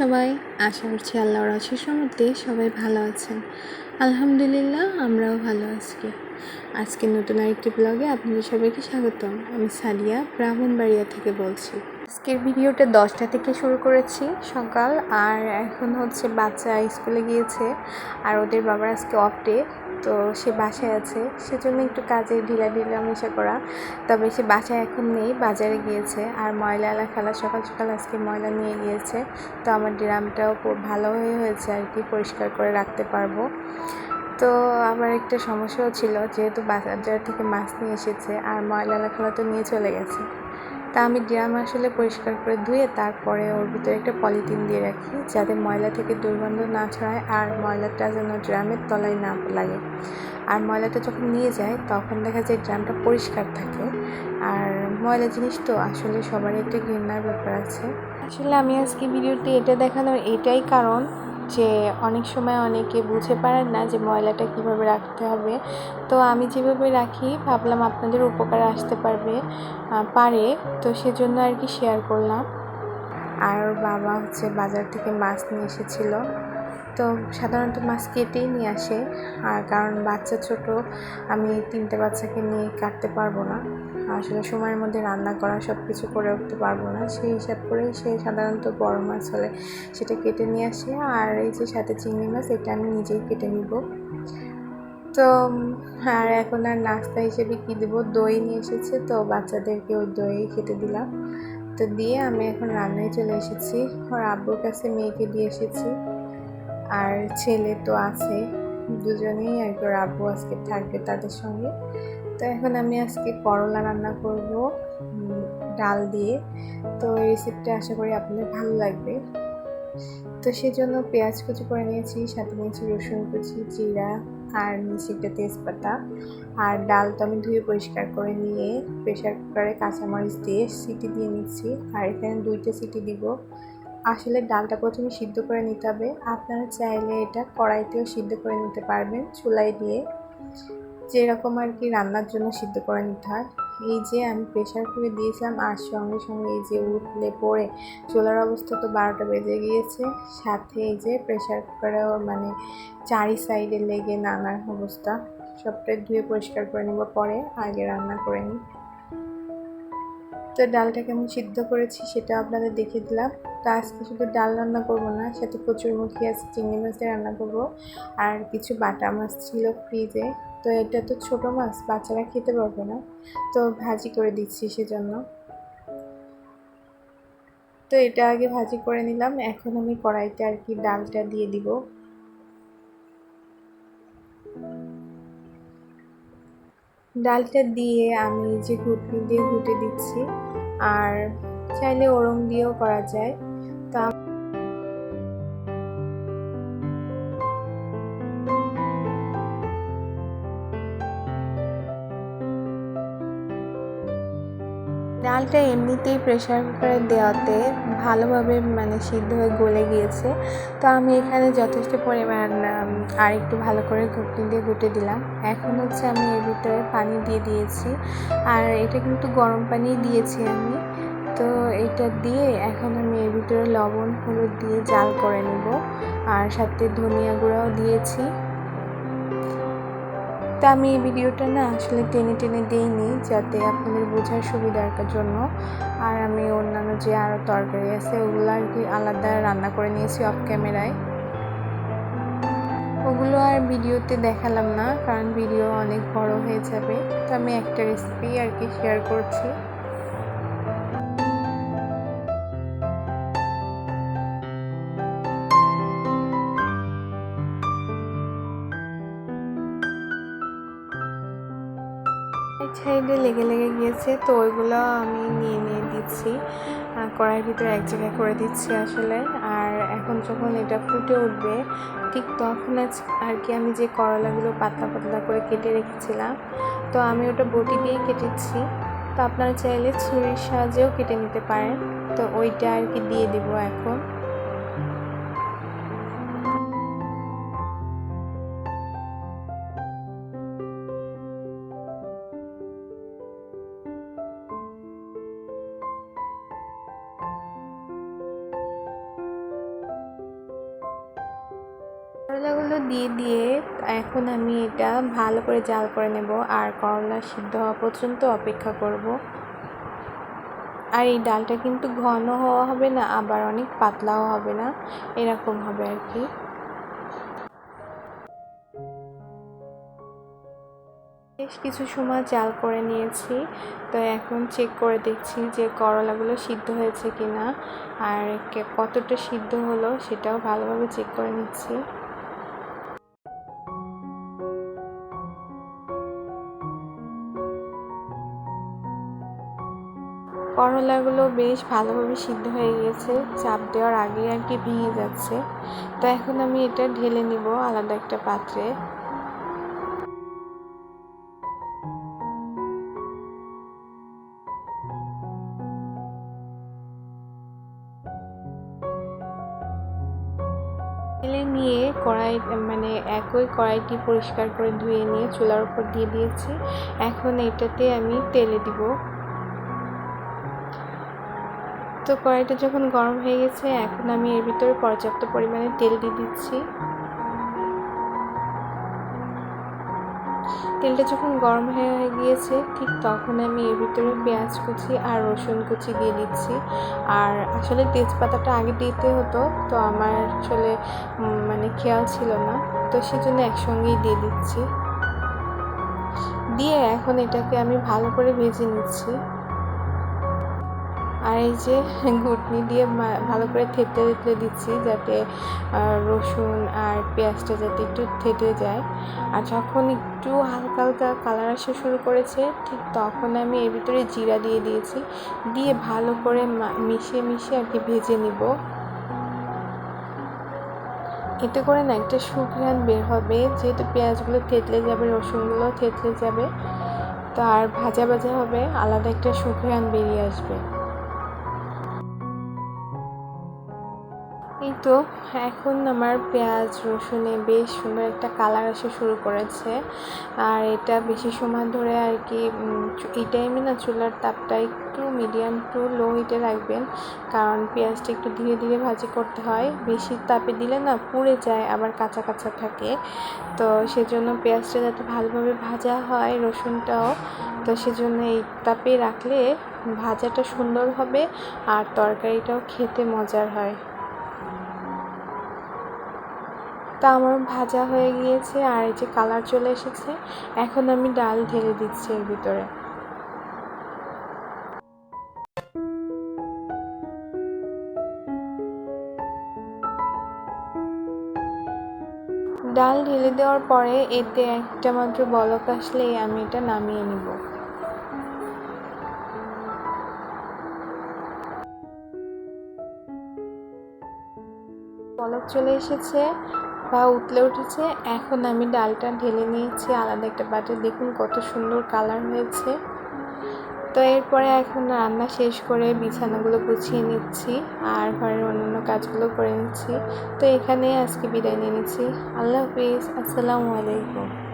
সবাই। আশা করছি আল্লাহর আশিস মধ্যে সবাই ভালো আছেন। আলহামদুলিল্লাহ, আমরাও ভালো আজকে আজকে নতুন আরেকটি ব্লগে আপনাদের সবাইকে স্বাগতম। আমি সালিয়া, ব্রাহ্মণবাড়িয়া থেকে বলছি। আজকের ভিডিওটা দশটা থেকে শুরু করেছি সকাল, আর এখন হচ্ছে বাচ্চা স্কুলে গিয়েছে, আর ওদের বাবার আজকে অফ ডে তো সে বাসায় আছে। সেজন্য একটু কাজে ঢিলা ঢিলা মেশা করা। তবে সে বাসায় এখন নেই, বাজারে গিয়েছে। আর ময়লা আলা খেলা সকাল সকাল আজকে ময়লা নিয়ে গিয়েছে। তো আমার ড্রামটাও ভালো হয়ে হয়েছে আর কি, পরিষ্কার করে রাখতে পারব। তো আমার একটা সমস্যাও ছিল, যেহেতু বাজার থেকে মাছ নিয়ে এসেছে, আর ময়লা আলা খেলা তো নিয়ে চলে গেছে। তা আমি ড্রাম আসলে পরিষ্কার করে ধুয়ে তারপরে ওর ভিতরে একটা পলিথিন দিয়ে রাখি, যাতে ময়লা থেকে দুর্গন্ধ না ছড়ায় আর ময়লাটা যেন ড্রামের তলায় না লাগে। আর ময়লাটা যখন নিয়ে যায়, তখন দেখা যায় ড্রামটা পরিষ্কার থাকে। আর ময়লা জিনিস তো আসলে সবারই একটা ঘৃণার ব্যাপার আছে। আসলে আমি আজকে ভিডিওতে এটা দেখানোর এটাই কারণ যে অনেক সময় অনেকে বুঝে পারেন না যে ময়লাটা কীভাবে রাখতে হবে। তো আমি যেভাবে রাখি, ভাবলাম আপনাদের উপকার আসতে পারবে পারে। তো সেজন্য আর কি শেয়ার করলাম। আর বাবা হচ্ছে বাজার থেকে মাছ নিয়ে এসেছিল। তো সাধারণত মাছ কেটেই নিয়ে আসে। আর কারণ বাচ্চা ছোট, আমি তিনটে বাচ্চাকে নিয়ে কাটতে পারব না। আসলে সময়ের মধ্যে রান্না করা সব কিছু করে উঠতে পারব না। সেই হিসাব করেই সে সাধারণত বড় মাছ হলে সেটা কেটে নিয়ে আসে। আর এই যে সাথে চিংড়ি মাছ, এটা আমি নিজেই কেটে নিব। তো, আর এখন আর নাস্তা হিসেবে কী দেবো? দই নিয়ে এসেছে, তো বাচ্চাদেরকে ওই দই খেতে দিলাম। তো দিয়ে আমি এখন রান্নায় চলে এসেছি। ওর আব্বুর কাছে মেয়েকে দিয়ে এসেছি। আর ছেলে তো আছে। দুজনেই আর কি, ওর আব্বু আজকে থাকবে তাদের সঙ্গে। তো এখন আমি আজকে করলা রান্না করব ডাল দিয়ে। তো রেসিপিটা আশা করি আপনাদের ভালো লাগবে। তো সেজন্য পেঁয়াজ কুচি করে নিয়েছি, সাথে নিয়েছি রসুন কুচি, জিরা, আর নিয়েছি একটা তেজপাতা। আর ডাল তো আমি ধুয়ে পরিষ্কার করে নিয়ে প্রেশার কুকারে কাঁচামরিচ দিয়ে সিটি দিয়ে নিচ্ছি। আর এখানে দুইটা সিটি দিব। আসলে ডালটা প্রথমে সিদ্ধ করে নিতে হবে। আপনারা চাইলে এটা কড়াইতেও সিদ্ধ করে নিতে পারবেন চুলাই দিয়ে। যেরকম আর কি রান্নার জন্য সিদ্ধ করে নিতে হয়। এই যে আমি প্রেশার কুকারে দিয়েছিলাম, আর সঙ্গে সঙ্গে এই যে উঠলে পড়ে চোলার অবস্থা তো বারোটা বেজে গিয়েছে। সাথে এই যে প্রেশার কুকারেও মানে চারি সাইডে লেগে নানার অবস্থা। সবটাই ধুয়ে পরিষ্কার করে নেব পরে, আগে রান্না করে নিই। তো ডালটা কেমন সিদ্ধ করেছি সেটা আপনাদের দেখে দিলাম। তো আজকে শুধু ডাল রান্না করব না, সাথে প্রচুর মুখি আছে, চিংড়ি মাছ দিয়ে রান্না করব। আর কিছু বাটা মাছ ছিল ফ্রিজে। তো এটা তো ছোট মাছ, বাচ্চারা খেতে পারবে না। তো ভাজি করে দিচ্ছি সেজন্য। তো এটা আগে ভাজি করে নিলাম, এখন আমি কড়াইতে আর কি ডালটা দিয়ে দিব। ডালটা দিয়ে আমি যে ঘুটনি দিয়ে ঘুটে দিচ্ছি, আর চাইলে ওরম দিয়েও করা যায়। তা ডালটা এমনিতেই প্রেশার কুকারে দেওয়াতে ভালোভাবে মানে সিদ্ধ হয়ে গলে গিয়েছে। তো আমি এখানে যথেষ্ট পরিমাণ আর একটু ভালো করে ঘুটনি দিয়ে ঘুটে দিলাম। এখন হচ্ছে আমি এর ভিতরে পানি দিয়ে দিয়েছি। আর এটা কিন্তু গরম পানি দিয়েছি আমি। তো এটা দিয়ে এখন আমি এর ভিতরে লবণ, হলুদ দিয়ে জাল করে নেব। আর সাথে ধনিয়া গুঁড়াও দিয়েছি। তো আমি এই ভিডিওটা না আসলে টেনে টেনে দিইনি যাতে আপনাদের বোঝার সুবিধার জন্য। আর আমি অন্যান্য যে আরও তরকারি আছে, ওগুলো আর কি আলাদা রান্না করে নিয়েছি অফ ক্যামেরায় ওগুলো আর ভিডিওতে দেখালাম না, কারণ ভিডিও অনেক বড় হয়ে যাবে। তো আমি একটা রেসিপি আর কি শেয়ার করছি। সাইডে লেগে লেগে গিয়েছে, তো ওইগুলো আমি নিয়ে নিয়ে দিচ্ছি। কড়াইয়ের ভিতরে এক জায়গায় করে দিচ্ছি আসলে। আর এখন যখন এটা ফুটে উঠবে, ঠিক তখন আর কি আমি যে করলাগুলো পাতলা পাতলা করে কেটে রেখেছিলাম, তো আমি ওটা বটি দিয়ে কেটেছি। তো আপনারা চাইলে ছুরির সাহায্যেও কেটে নিতে পারেন। তো ওইটা আর কি দিয়ে দিব এখন। করলাগুলো দিয়ে দিয়ে এখন আমি এটা ভালো করে জাল করে নেব আর করলা সিদ্ধ হওয়া পর্যন্ত অপেক্ষা করব। আর এই ডালটা কিন্তু ঘন হওয়া হবে না, আবার অনেক পাতলাও হবে না, এরকম হবে আর কি। বেশ কিছু সময় জাল করে নিয়েছি, তো এখন চেক করে দেখছি যে করলাগুলো সিদ্ধ হয়েছে কি না আর কতটা সিদ্ধ হলো সেটাও ভালোভাবে চেক করে নিচ্ছি। করলাগুলো বেশ ভালোভাবে সিদ্ধ হয়ে গিয়েছে। চাপ দেওয়ার আগে আর কি ভেঙে যাচ্ছে। তো এখন আমি এটা ঢেলে নিব আলাদা একটা পাত্রে। ঢেলে নিয়ে কড়াই মানে একই কড়াইটি পরিষ্কার করে ধুয়ে নিয়ে চুলার উপর দিয়ে দিয়েছি। এখন এটাতে আমি তেলে দিব। তো কড়াইটা যখন গরম হয়ে গেছে, এখন আমি এর ভিতরে পর্যাপ্ত পরিমাণে তেল দিয়ে দিচ্ছি। তেলটা যখন গরম হয়ে গিয়েছে, ঠিক তখন আমি এর ভিতরে পেঁয়াজ কুচি আর রসুন কুচি দিয়ে দিচ্ছি। আর আসলে তেজপাতাটা আগে দিতে হতো, তো আমার আসলে মানে খেয়াল ছিল না, তো সেজন্য একসঙ্গেই দিয়ে দিচ্ছি। দিয়ে এখন এটাকে আমি ভালো করে ভেজে নিচ্ছি। আর এই যে ঘুটনি দিয়ে ভালো করে থেতলে থেতলে দিচ্ছি যাতে রসুন আর পেঁয়াজটা যাতে একটু থেতে যায়। আর যখন একটু হালকা হালকা কালার আসা শুরু করেছে, ঠিক তখন আমি এর ভিতরে জিরা দিয়ে দিয়েছি। দিয়ে ভালো করে মিশিয়ে মিশিয়ে আর কি ভেজে নিব। এতে করে না একটা সুঘ্রাণ বের হবে, যেহেতু পেঁয়াজগুলো থেতলে যাবে, রসুনগুলো থেতলে যাবে, তো আর ভাজা ভাজা হবে, আলাদা একটা সুঘ্রাণ বেরিয়ে আসবে। এই তো, এখন আমার পেঁয়াজ, রসুনে বেশ সুন্দর একটা কালার আসা শুরু করেছে। আর এটা বেশি সময় ধরে আর কি এই টাইমে না চুলার তাপটা একটু মিডিয়াম টু লো হিটে রাখবেন। কারণ পেঁয়াজটা একটু ধীরে ধীরে ভাজি করতে হয়। বেশি তাপে দিলে না পুড়ে যায়, আবার কাঁচা কাঁচা থাকে। তো সেজন্য পেঁয়াজটা যাতে ভালোভাবে ভাজা হয়, রসুনটাও, তো সেজন্য এই তাপে রাখলে ভাজাটা সুন্দর হবে আর তরকারিটাও খেতে মজার হয়। তা আমার ভাজা হয়ে গিয়েছে আর এই যে কালার চলে এসেছে, এখন আমি ডাল ঢেলে দিচ্ছি এর ভিতরে। ডাল ঢেলে দেওয়ার পরে এতে একটা মাত্র বলক আসলেই আমি এটা নামিয়ে নিব। বলক চলে এসেছে বা উতলে উঠেছে। এখন আমি ডালটা ঢেলে নিয়েছি, আলাদা একটা বাটে। দেখুন কত সুন্দর কালার হয়েছে। তো এরপরে এখন রান্না শেষ করে বিছানাগুলো গুছিয়ে নিচ্ছি আর ঘরের অন্যান্য কাজগুলো করে নিচ্ছি। তো এখানেই আজকে বিদায় নিয়ে নিচ্ছি। আল্লাহ হাফিজ। আসসালামু আলাইকুম।